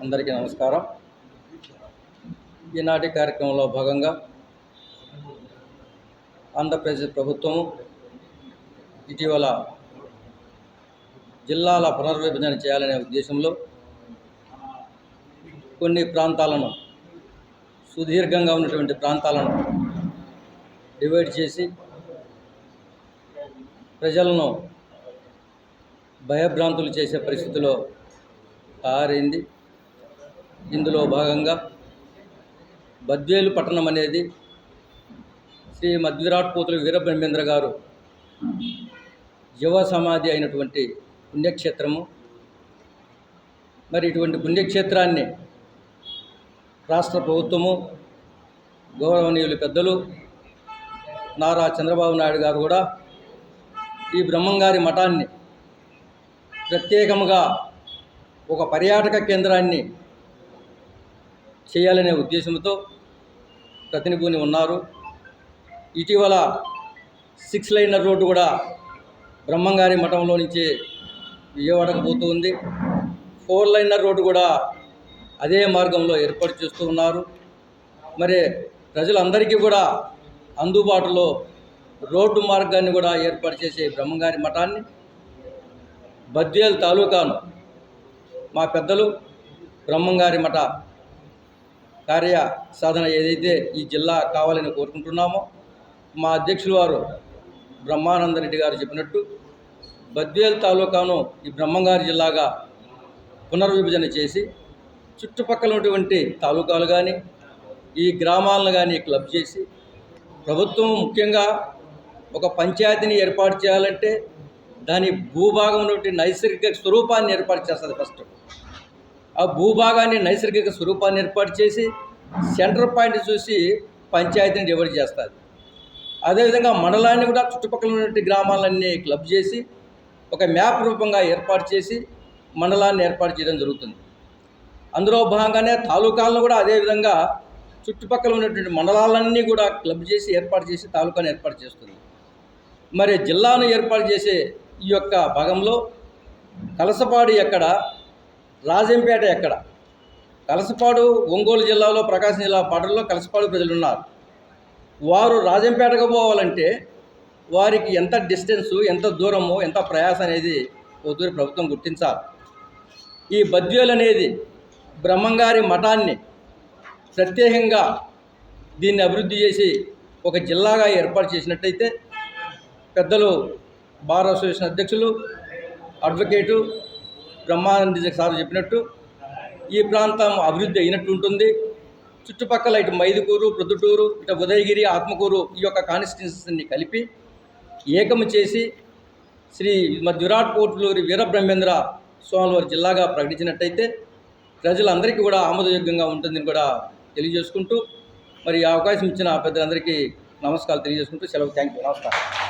అందరికీ నమస్కారం. ఈనాటి కార్యక్రమంలో భాగంగా ఆంధ్రప్రదేశ్ ప్రభుత్వం ఇటీవల జిల్లాల పునర్విభజన చేయాలనే ఉద్దేశంలో కొన్ని ప్రాంతాలను సుదీర్ఘంగా ఉన్నటువంటి ప్రాంతాలను డివైడ్ చేసి ప్రజలను భయభ్రాంతులు చేసే పరిస్థితిలో తయారైంది ఇందులో భాగంగా బద్వేలు పట్టణం అనేది శ్రీ మధ్విరాట్ పోతుల వీరబ్రహ్మేంద్ర గారు యువ సమాధి అయినటువంటి పుణ్యక్షేత్రము. మరి ఇటువంటి పుణ్యక్షేత్రాన్ని రాష్ట్ర ప్రభుత్వము గౌరవనీయులు పెద్దలు నారా చంద్రబాబు నాయుడు గారు కూడా ఈ బ్రహ్మంగారి మఠాన్ని ప్రత్యేకముగా ఒక పర్యాటక కేంద్రాన్ని చేయాలనే ఉద్దేశంతో ప్రతినిధుని ఉన్నారు. ఇటీవల సిక్స్ లైనర్ రోడ్డు కూడా బ్రహ్మంగారి మఠంలో నుంచి విజయవాడకు పోతూ ఉంది ఫోర్ లైనర్ రోడ్డు కూడా అదే మార్గంలో ఏర్పాటు చేస్తూ ఉన్నారు. మరి ప్రజలందరికీ కూడా అందుబాటులో రోడ్డు మార్గాన్ని కూడా ఏర్పాటు చేసే బ్రహ్మంగారి మఠాన్ని బద్వేల్ తాలూకాను మా పెద్దలు బ్రహ్మంగారి మఠ కార్య సాధన ఏదైతే ఈ జిల్లా కావాలని కోరుకుంటున్నామో మా అధ్యక్షులు వారు బ్రహ్మానందరెడ్డి గారు చెప్పినట్టు బద్వేల్ తాలూకాను ఈ బ్రహ్మంగారి జిల్లాగా పునర్విభజన చేసి చుట్టుపక్కల ఉన్నటువంటి తాలూకాలు కానీ ఈ గ్రామాలను కానీ క్లబ్ చేసి ప్రభుత్వం ముఖ్యంగా ఒక పంచాయతీని ఏర్పాటు చేయాలంటే దాని భూభాగం ఉన్నటువంటి నైసర్గిక స్వరూపాన్ని ఏర్పాటు చేస్తుంది ఫస్ట్. ఆ భూభాగాన్ని నైసర్గిక స్వరూపాన్ని ఏర్పాటు చేసి సెంటర్ పాయింట్ చూసి పంచాయతీని డివైడ్ చేస్తుంది అదేవిధంగా మండలాన్ని కూడా చుట్టుపక్కల ఉన్నటువంటి గ్రామాలన్నీ క్లబ్ చేసి ఒక మ్యాప్ రూపంగా ఏర్పాటు చేసి మండలాన్ని ఏర్పాటు చేయడం జరుగుతుంది. అందులో భాగంగానే తాలూకాలను కూడా అదేవిధంగా చుట్టుపక్కల ఉన్నటువంటి మండలాలన్నీ కూడా క్లబ్ చేసి ఏర్పాటు చేసి తాలూకాను ఏర్పాటు చేస్తుంది. మరి జిల్లాను ఏర్పాటు చేసే ఈ యొక్క భాగంలో కలసపాడు ఎక్కడ రాజంపేట ఎక్కడ? కలసపాడు ఒంగోలు జిల్లాలో ప్రకాశం జిల్లా పాటల్లో కలసపాడు ప్రజలు ఉన్నారు వారు రాజంపేటకు పోవాలంటే వారికి ఎంత డిస్టెన్సు ఎంత దూరము ఎంత ప్రయాస అనేది పొద్దురి ప్రభుత్వం గుర్తించాలి. ఈ బద్వేలు అనేది బ్రహ్మంగారి మఠాన్ని ప్రత్యేకంగా దీన్ని అభివృద్ధి చేసి ఒక జిల్లాగా ఏర్పాటు చేసినట్టయితే పెద్దలు బార్ అసోసియేషన్ అధ్యక్షులు అడ్వకేటు బ్రహ్మానంద సార్ చెప్పినట్టు ఈ ప్రాంతం అభివృద్ధి అయినట్టు ఉంటుంది. చుట్టుపక్కల ఇటు మైదుకూరు ప్రొద్దుటూరు ఇటు ఉదయగిరి ఆత్మకూరు ఈ యొక్క కాన్స్టిట్యున్సీని కలిపి ఏకము చేసి శ్రీ మధ్య విరాట్ కోట్లూరి వీరబ్రహ్మేంద్ర స్వామివారి జిల్లాగా ప్రకటించినట్టయితే ప్రజలందరికీ కూడా ఆమోదయోగ్యంగా ఉంటుందని కూడా తెలియజేసుకుంటూ మరి ఈ అవకాశం ఇచ్చిన పెద్దలందరికీ నమస్కారాలు తెలియజేసుకుంటూ సెలవు. థ్యాంక్ యూ నమస్కారం.